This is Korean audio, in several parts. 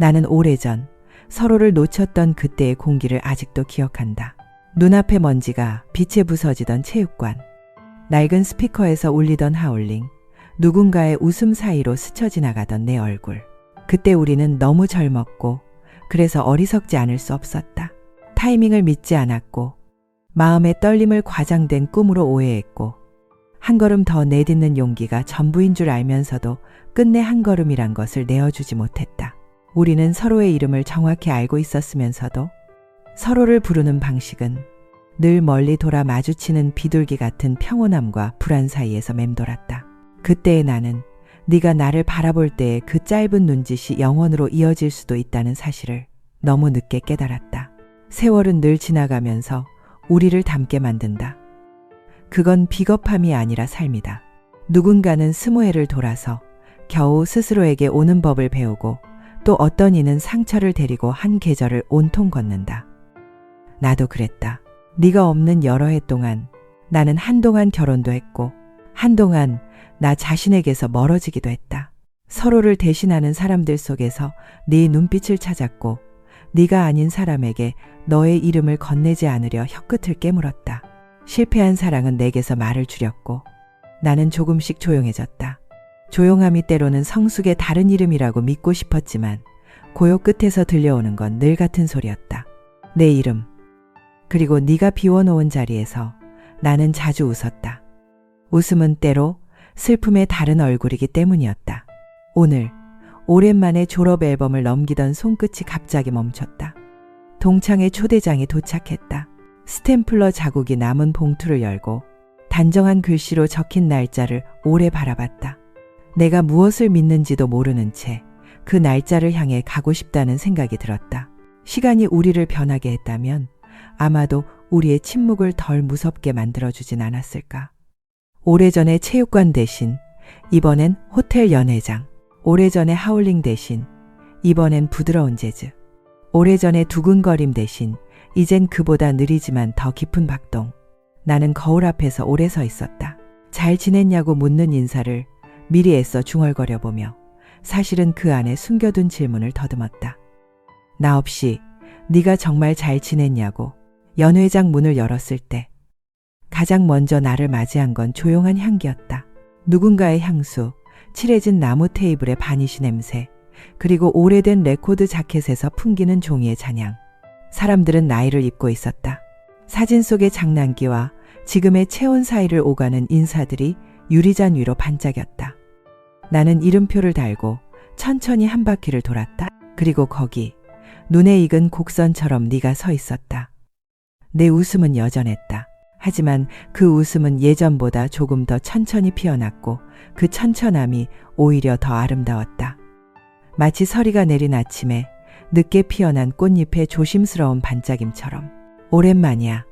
나는 오래전 서로를 놓쳤던 그때의 공기를 아직도 기억한다. 눈앞의 먼지가 빛에 부서지던 체육관. 낡은 스피커에서 울리던 하울링. 누군가의 웃음 사이로 스쳐 지나가던 내 얼굴. 그때 우리는 너무 젊었고, 그래서 어리석지 않을 수 없었다. 타이밍을 믿지 않았고, 마음의 떨림을 과장된 꿈으로 오해했고, 한 걸음 더 내딛는 용기가 전부인 줄 알면서도 끝내 한 걸음이란 것을 내어주지 못했다. 우리는 서로의 이름을 정확히 알고 있었으면서도 서로를 부르는 방식은 늘 멀리 돌아 마주치는 비둘기 같은 평온함과 불안 사이에서 맴돌았다. 그때의 나는 네가 나를 바라볼 때의 그 짧은 눈짓이 영원으로 이어질 수도 있다는 사실을 너무 늦게 깨달았다. 세월은 늘 지나가면서 우리를 닮게 만든다. 그건 비겁함이 아니라 삶이다. 누군가는 스무 해를 돌아서 겨우 스스로에게 오는 법을 배우고 또 어떤 이는 상처를 데리고 한 계절을 온통 걷는다. 나도 그랬다. 네가 없는 여러 해 동안 나는 한동안 결혼도 했고 한동안 나 자신에게서 멀어지기도 했다. 서로를 대신하는 사람들 속에서 네 눈빛을 찾았고 네가 아닌 사람에게 너의 이름을 건네지 않으려 혀끝을 깨물었다. 실패한 사랑은 내게서 말을 줄였고 나는 조금씩 조용해졌다. 조용함이 때로는 성숙의 다른 이름이라고 믿고 싶었지만 고요 끝에서 들려오는 건 늘 같은 소리였다. 내 이름. 그리고 네가 비워놓은 자리에서 나는 자주 웃었다. 웃음은 때로 슬픔의 다른 얼굴이기 때문이었다. 오늘 오랜만에 졸업 앨범을 넘기던 손끝이 갑자기 멈췄다. 동창의 초대장이 도착했다. 스탬플러 자국이 남은 봉투를 열고 단정한 글씨로 적힌 날짜를 오래 바라봤다. 내가 무엇을 믿는지도 모르는 채 그 날짜를 향해 가고 싶다는 생각이 들었다. 시간이 우리를 변하게 했다면 아마도 우리의 침묵을 덜 무섭게 만들어주진 않았을까. 오래전에 체육관 대신 이번엔 호텔 연회장. 오래전에 하울링 대신 이번엔 부드러운 재즈. 오래전에 두근거림 대신 이젠 그보다 느리지만 더 깊은 박동. 나는 거울 앞에서 오래 서 있었다. 잘 지냈냐고 묻는 인사를 미리 애써 중얼거려 보며 사실은 그 안에 숨겨둔 질문을 더듬었다. 나 없이 네가 정말 잘 지냈냐고 연회장 문을 열었을 때 가장 먼저 나를 맞이한 건 조용한 향기였다. 누군가의 향수, 칠해진 나무 테이블의 바니시 냄새, 그리고 오래된 레코드 자켓에서 풍기는 종이의 잔향. 사람들은 나이를 입고 있었다. 사진 속의 장난기와 지금의 체온 사이를 오가는 인사들이 유리잔 위로 반짝였다. 나는 이름표를 달고 천천히 한 바퀴를 돌았다. 그리고 거기 눈에 익은 곡선처럼 네가 서 있었다. 내 웃음은 여전했다. 하지만 그 웃음은 예전보다 조금 더 천천히 피어났고 그 천천함이 오히려 더 아름다웠다. 마치 서리가 내린 아침에 늦게 피어난 꽃잎의 조심스러운 반짝임처럼 오랜만이야.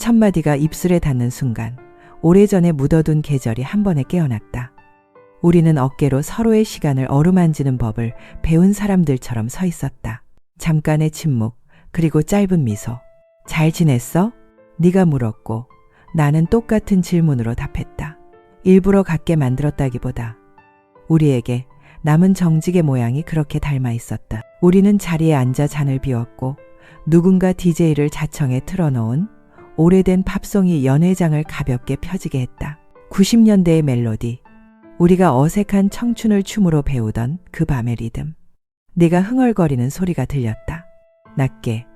첫 마디가 입술에 닿는 순간 오래전에 묻어둔 계절이 한 번에 깨어났다. 우리는 어깨로 서로의 시간을 어루만지는 법을 배운 사람들처럼 서 있었다. 잠깐의 침묵, 그리고 짧은 미소. 잘 지냈어? 네가 물었고 나는 똑같은 질문으로 답했다. 일부러 같게 만들었다기보다 우리에게 남은 정직의 모양이 그렇게 닮아 있었다. 우리는 자리에 앉아 잔을 비웠고 누군가 DJ를 자청에 틀어놓은 오래된 팝송이 연회장을 가볍게 펴지게 했다. 90년대의 멜로디, 우리가 어색한 청춘을 춤으로 배우던 그 밤의 리듬. 네가 흥얼거리는 소리가 들렸다. 낮게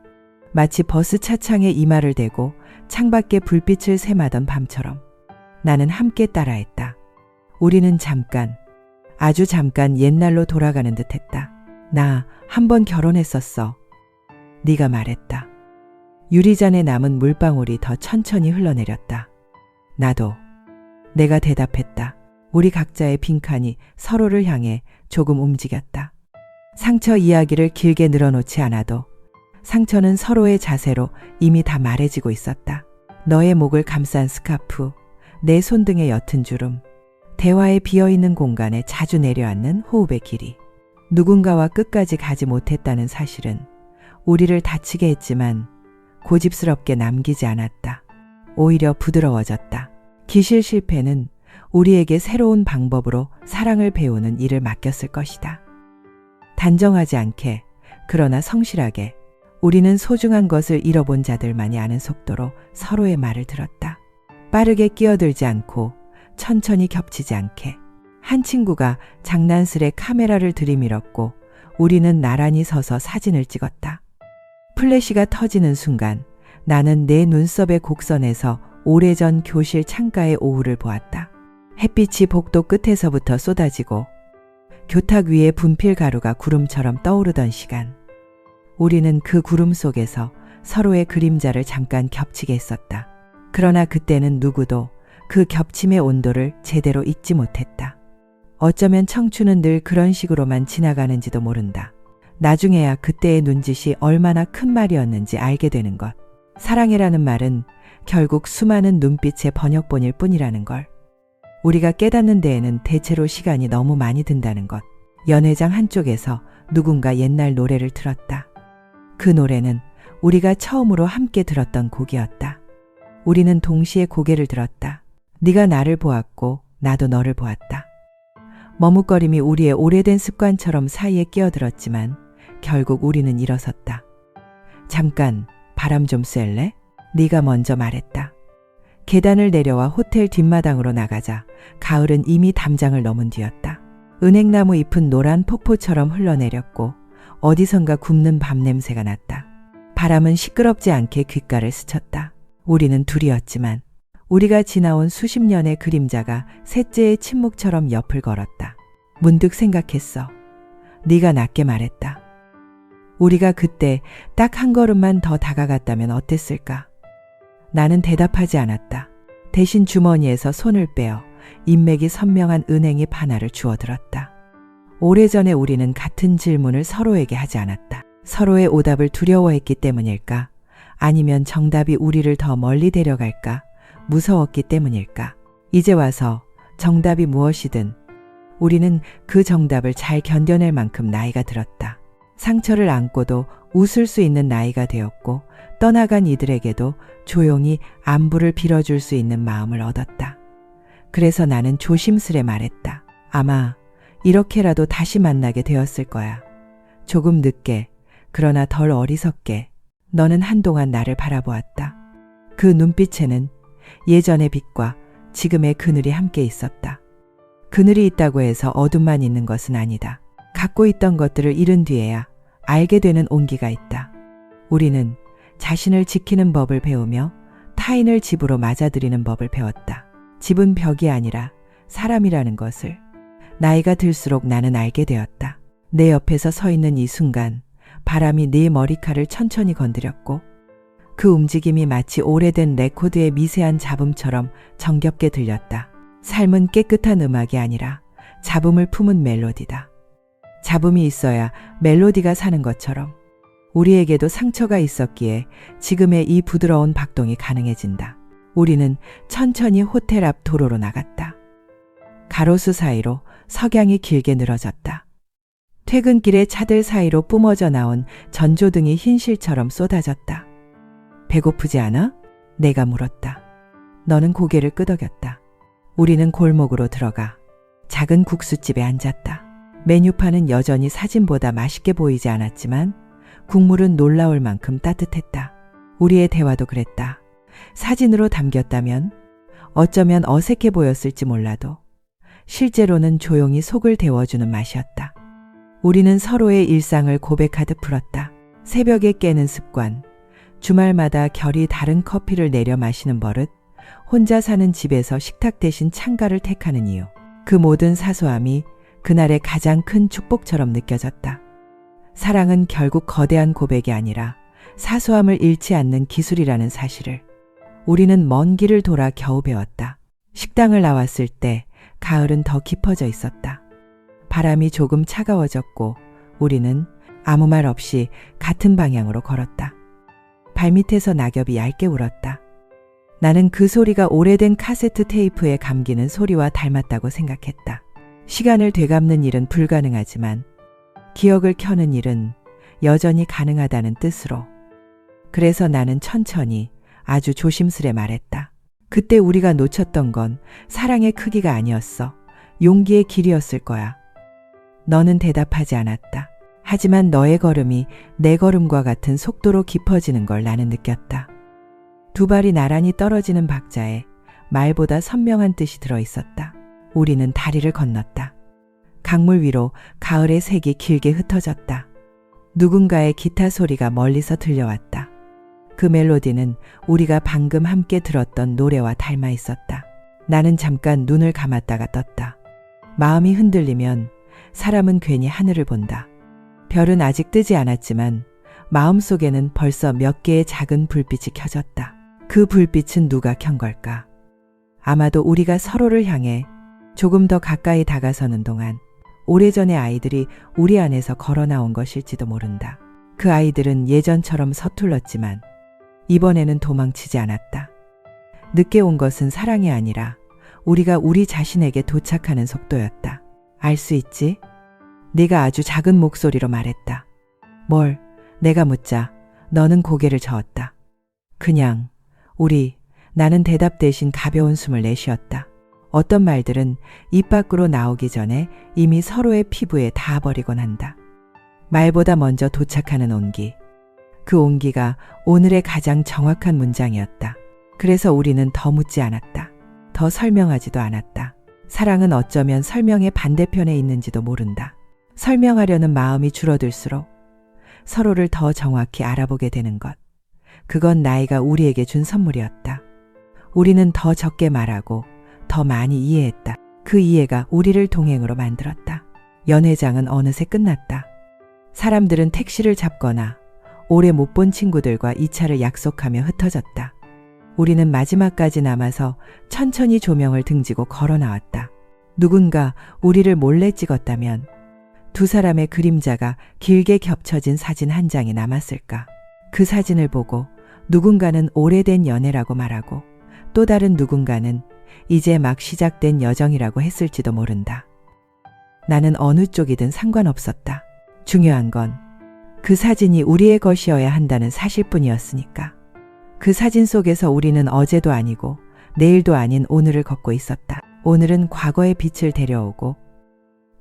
마치 버스 차창에 이마를 대고 창밖에 불빛을 샘하던 밤처럼 나는 함께 따라했다. 우리는 잠깐 아주 잠깐 옛날로 돌아가는 듯 했다. 나 한 번 결혼했었어. 네가 말했다. 유리잔에 남은 물방울이 더 천천히 흘러내렸다. 나도. 내가 대답했다. 우리 각자의 빈칸이 서로를 향해 조금 움직였다. 상처 이야기를 길게 늘어놓지 않아도 상처는 서로의 자세로 이미 다 말해지고 있었다. 너의 목을 감싼 스카프, 내 손등의 옅은 주름, 대화에 비어있는 공간에 자주 내려앉는 호흡의 길이. 누군가와 끝까지 가지 못했다는 사실은 우리를 다치게 했지만 고집스럽게 남기지 않았다. 오히려 부드러워졌다. 기실 실패는 우리에게 새로운 방법으로 사랑을 배우는 일을 맡겼을 것이다. 단정하지 않게, 그러나 성실하게, 우리는 소중한 것을 잃어본 자들만이 아는 속도로 서로의 말을 들었다. 빠르게 끼어들지 않고, 천천히 겹치지 않게. 한 친구가 장난스레 카메라를 들이밀었고, 우리는 나란히 서서 사진을 찍었다. 플래시가 터지는 순간, 나는 내 눈썹의 곡선에서 오래전 교실 창가의 오후를 보았다. 햇빛이 복도 끝에서부터 쏟아지고 교탁 위에 분필 가루가 구름처럼 떠오르던 시간. 우리는 그 구름 속에서 서로의 그림자를 잠깐 겹치게 했었다. 그러나 그때는 누구도 그 겹침의 온도를 제대로 잊지 못했다. 어쩌면 청춘은 늘 그런 식으로만 지나가는지도 모른다. 나중에야 그때의 눈짓이 얼마나 큰 말이었는지 알게 되는 것. 사랑이라는 말은 결국 수많은 눈빛의 번역본일 뿐이라는 걸. 우리가 깨닫는 데에는 대체로 시간이 너무 많이 든다는 것. 연회장 한쪽에서 누군가 옛날 노래를 틀었다. 그 노래는 우리가 처음으로 함께 들었던 곡이었다. 우리는 동시에 고개를 들었다. 네가 나를 보았고 나도 너를 보았다. 머뭇거림이 우리의 오래된 습관처럼 사이에 끼어들었지만 결국 우리는 일어섰다. 잠깐 바람 좀 쐴래? 네가 먼저 말했다. 계단을 내려와 호텔 뒷마당으로 나가자 가을은 이미 담장을 넘은 뒤였다. 은행나무 잎은 노란 폭포처럼 흘러내렸고 어디선가 굽는 밤 냄새가 났다. 바람은 시끄럽지 않게 귓가를 스쳤다. 우리는 둘이었지만 우리가 지나온 수십 년의 그림자가 셋째의 침묵처럼 옆을 걸었다. 문득 생각했어. 네가 낮게 말했다. 우리가 그때 딱 한 걸음만 더 다가갔다면 어땠을까? 나는 대답하지 않았다. 대신 주머니에서 손을 빼어 인맥이 선명한 은행잎 하나를 주워들었다. 오래전에 우리는 같은 질문을 서로에게 하지 않았다. 서로의 오답을 두려워했기 때문일까? 아니면 정답이 우리를 더 멀리 데려갈까? 무서웠기 때문일까? 이제 와서 정답이 무엇이든 우리는 그 정답을 잘 견뎌낼 만큼 나이가 들었다. 상처를 안고도 웃을 수 있는 나이가 되었고 떠나간 이들에게도 조용히 안부를 빌어줄 수 있는 마음을 얻었다. 그래서 나는 조심스레 말했다. 아마 이렇게라도 다시 만나게 되었을 거야. 조금 늦게, 그러나 덜 어리석게 너는 한동안 나를 바라보았다. 그 눈빛에는 예전의 빛과 지금의 그늘이 함께 있었다. 그늘이 있다고 해서 어둠만 있는 것은 아니다. 갖고 있던 것들을 잃은 뒤에야 알게 되는 온기가 있다. 우리는 자신을 지키는 법을 배우며 타인을 집으로 맞아들이는 법을 배웠다. 집은 벽이 아니라 사람이라는 것을 나이가 들수록 나는 알게 되었다. 내 옆에서 서 있는 이 순간 바람이 네 머리칼을 천천히 건드렸고 그 움직임이 마치 오래된 레코드의 미세한 잡음처럼 정겹게 들렸다. 삶은 깨끗한 음악이 아니라 잡음을 품은 멜로디다. 잡음이 있어야 멜로디가 사는 것처럼 우리에게도 상처가 있었기에 지금의 이 부드러운 박동이 가능해진다. 우리는 천천히 호텔 앞 도로로 나갔다. 가로수 사이로 석양이 길게 늘어졌다. 퇴근길에 차들 사이로 뿜어져 나온 전조등이 흰 실처럼 쏟아졌다. 배고프지 않아? 내가 물었다. 너는 고개를 끄덕였다. 우리는 골목으로 들어가 작은 국수집에 앉았다. 메뉴판은 여전히 사진보다 맛있게 보이지 않았지만 국물은 놀라울 만큼 따뜻했다. 우리의 대화도 그랬다. 사진으로 담겼다면 어쩌면 어색해 보였을지 몰라도 실제로는 조용히 속을 데워주는 맛이었다. 우리는 서로의 일상을 고백하듯 풀었다. 새벽에 깨는 습관, 주말마다 결이 다른 커피를 내려 마시는 버릇, 혼자 사는 집에서 식탁 대신 창가를 택하는 이유. 그 모든 사소함이 그날의 가장 큰 축복처럼 느껴졌다. 사랑은 결국 거대한 고백이 아니라 사소함을 잃지 않는 기술이라는 사실을 우리는 먼 길을 돌아 겨우 배웠다. 식당을 나왔을 때 가을은 더 깊어져 있었다. 바람이 조금 차가워졌고 우리는 아무 말 없이 같은 방향으로 걸었다. 발밑에서 낙엽이 얇게 울었다. 나는 그 소리가 오래된 카세트 테이프에 감기는 소리와 닮았다고 생각했다. 시간을 되갚는 일은 불가능하지만 기억을 켜는 일은 여전히 가능하다는 뜻으로. 그래서 나는 천천히 아주 조심스레 말했다. 그때 우리가 놓쳤던 건 사랑의 크기가 아니었어. 용기의 길이었을 거야. 너는 대답하지 않았다. 하지만 너의 걸음이 내 걸음과 같은 속도로 깊어지는 걸 나는 느꼈다. 두 발이 나란히 떨어지는 박자에 말보다 선명한 뜻이 들어 있었다. 우리는 다리를 건넜다. 강물 위로 가을의 색이 길게 흩어졌다. 누군가의 기타 소리가 멀리서 들려왔다. 그 멜로디는 우리가 방금 함께 들었던 노래와 닮아 있었다. 나는 잠깐 눈을 감았다가 떴다. 마음이 흔들리면 사람은 괜히 하늘을 본다. 별은 아직 뜨지 않았지만 마음 속에는 벌써 몇 개의 작은 불빛이 켜졌다. 그 불빛은 누가 켠 걸까? 아마도 우리가 서로를 향해 조금 더 가까이 다가서는 동안 오래전의 아이들이 우리 안에서 걸어 나온 것일지도 모른다. 그 아이들은 예전처럼 서툴렀지만 이번에는 도망치지 않았다. 늦게 온 것은 사랑이 아니라 우리가 우리 자신에게 도착하는 속도였다. 알 수 있지? 네가 아주 작은 목소리로 말했다. 뭘? 내가 묻자 너는 고개를 저었다. 그냥 우리 나는 대답 대신 가벼운 숨을 내쉬었다. 어떤 말들은 입 밖으로 나오기 전에 이미 서로의 피부에 닿아버리곤 한다. 말보다 먼저 도착하는 온기. 그 온기가 오늘의 가장 정확한 문장이었다. 그래서 우리는 더 묻지 않았다. 더 설명하지도 않았다. 사랑은 어쩌면 설명의 반대편에 있는지도 모른다. 설명하려는 마음이 줄어들수록 서로를 더 정확히 알아보게 되는 것. 그건 나이가 우리에게 준 선물이었다. 우리는 더 적게 말하고 더 많이 이해했다. 그 이해가 우리를 동행으로 만들었다. 연회장은 어느새 끝났다. 사람들은 택시를 잡거나 오래 못 본 친구들과 이 차를 약속하며 흩어졌다. 우리는 마지막까지 남아서 천천히 조명을 등지고 걸어 나왔다. 누군가 우리를 몰래 찍었다면 두 사람의 그림자가 길게 겹쳐진 사진 한 장이 남았을까? 그 사진을 보고 누군가는 오래된 연애라고 말하고 또 다른 누군가는 이제 막 시작된 여정이라고 했을지도 모른다. 나는 어느 쪽이든 상관없었다. 중요한 건 그 사진이 우리의 것이어야 한다는 사실뿐이었으니까. 그 사진 속에서 우리는 어제도 아니고 내일도 아닌 오늘을 걷고 있었다. 오늘은 과거의 빛을 데려오고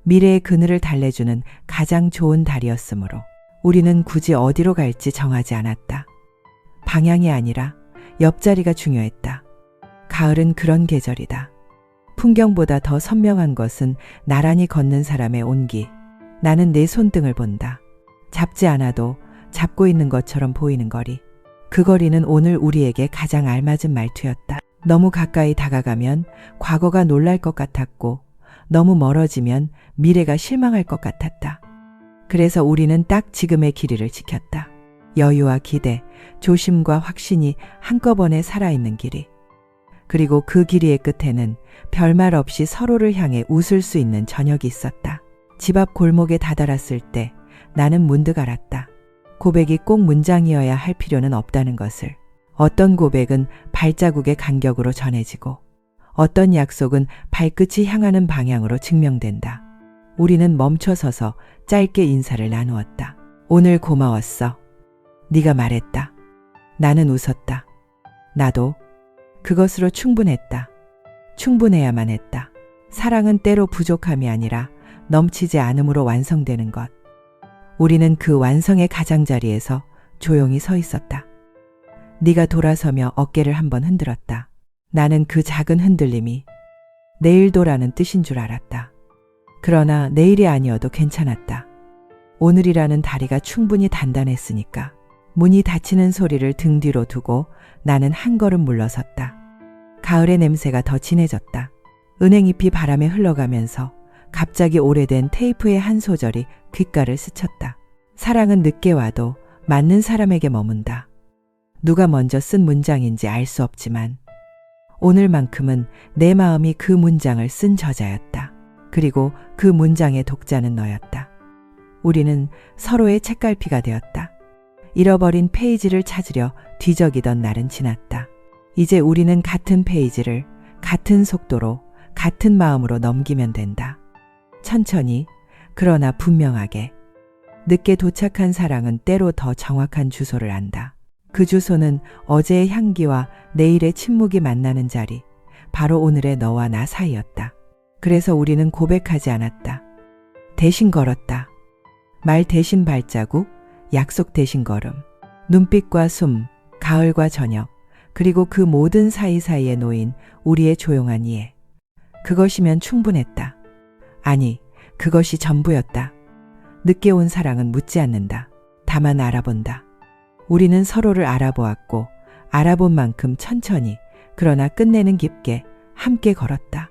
미래의 그늘을 달래주는 가장 좋은 달이었으므로 우리는 굳이 어디로 갈지 정하지 않았다. 방향이 아니라 옆자리가 중요했다. 가을은 그런 계절이다. 풍경보다 더 선명한 것은 나란히 걷는 사람의 온기. 나는 내 손등을 본다. 잡지 않아도 잡고 있는 것처럼 보이는 거리. 그 거리는 오늘 우리에게 가장 알맞은 말투였다. 너무 가까이 다가가면 과거가 놀랄 것 같았고 너무 멀어지면 미래가 실망할 것 같았다. 그래서 우리는 딱 지금의 길이를 지켰다. 여유와 기대, 조심과 확신이 한꺼번에 살아있는 길이. 그리고 그 길이의 끝에는 별말 없이 서로를 향해 웃을 수 있는 저녁이 있었다. 집 앞 골목에 다다랐을 때 나는 문득 알았다. 고백이 꼭 문장이어야 할 필요는 없다는 것을. 어떤 고백은 발자국의 간격으로 전해지고 어떤 약속은 발끝이 향하는 방향으로 증명된다. 우리는 멈춰서서 짧게 인사를 나누었다. 오늘 고마웠어. 네가 말했다. 나는 웃었다. 나도 그것으로 충분했다. 충분해야만 했다. 사랑은 때로 부족함이 아니라 넘치지 않음으로 완성되는 것. 우리는 그 완성의 가장자리에서 조용히 서 있었다. 네가 돌아서며 어깨를 한번 흔들었다. 나는 그 작은 흔들림이 내일도라는 뜻인 줄 알았다. 그러나 내일이 아니어도 괜찮았다. 오늘이라는 다리가 충분히 단단했으니까 문이 닫히는 소리를 등 뒤로 두고 나는 한 걸음 물러섰다. 가을의 냄새가 더 진해졌다. 은행잎이 바람에 흘러가면서 갑자기 오래된 테이프의 한 소절이 귓가를 스쳤다. 사랑은 늦게 와도 맞는 사람에게 머문다. 누가 먼저 쓴 문장인지 알 수 없지만 오늘만큼은 내 마음이 그 문장을 쓴 저자였다. 그리고 그 문장의 독자는 너였다. 우리는 서로의 책갈피가 되었다. 잃어버린 페이지를 찾으려 뒤적이던 날은 지났다. 이제 우리는 같은 페이지를 같은 속도로 같은 마음으로 넘기면 된다. 천천히, 그러나 분명하게. 늦게 도착한 사랑은 때로 더 정확한 주소를 안다. 그 주소는 어제의 향기와 내일의 침묵이 만나는 자리, 바로 오늘의 너와 나 사이였다. 그래서 우리는 고백하지 않았다. 대신 걸었다. 말 대신 발자국, 약속 대신 걸음, 눈빛과 숨, 가을과 저녁, 그리고 그 모든 사이사이에 놓인 우리의 조용한 이해. 그것이면 충분했다. 아니, 그것이 전부였다. 늦게 온 사랑은 묻지 않는다. 다만 알아본다. 우리는 서로를 알아보았고, 알아본 만큼 천천히, 그러나 끝내는 깊게 함께 걸었다.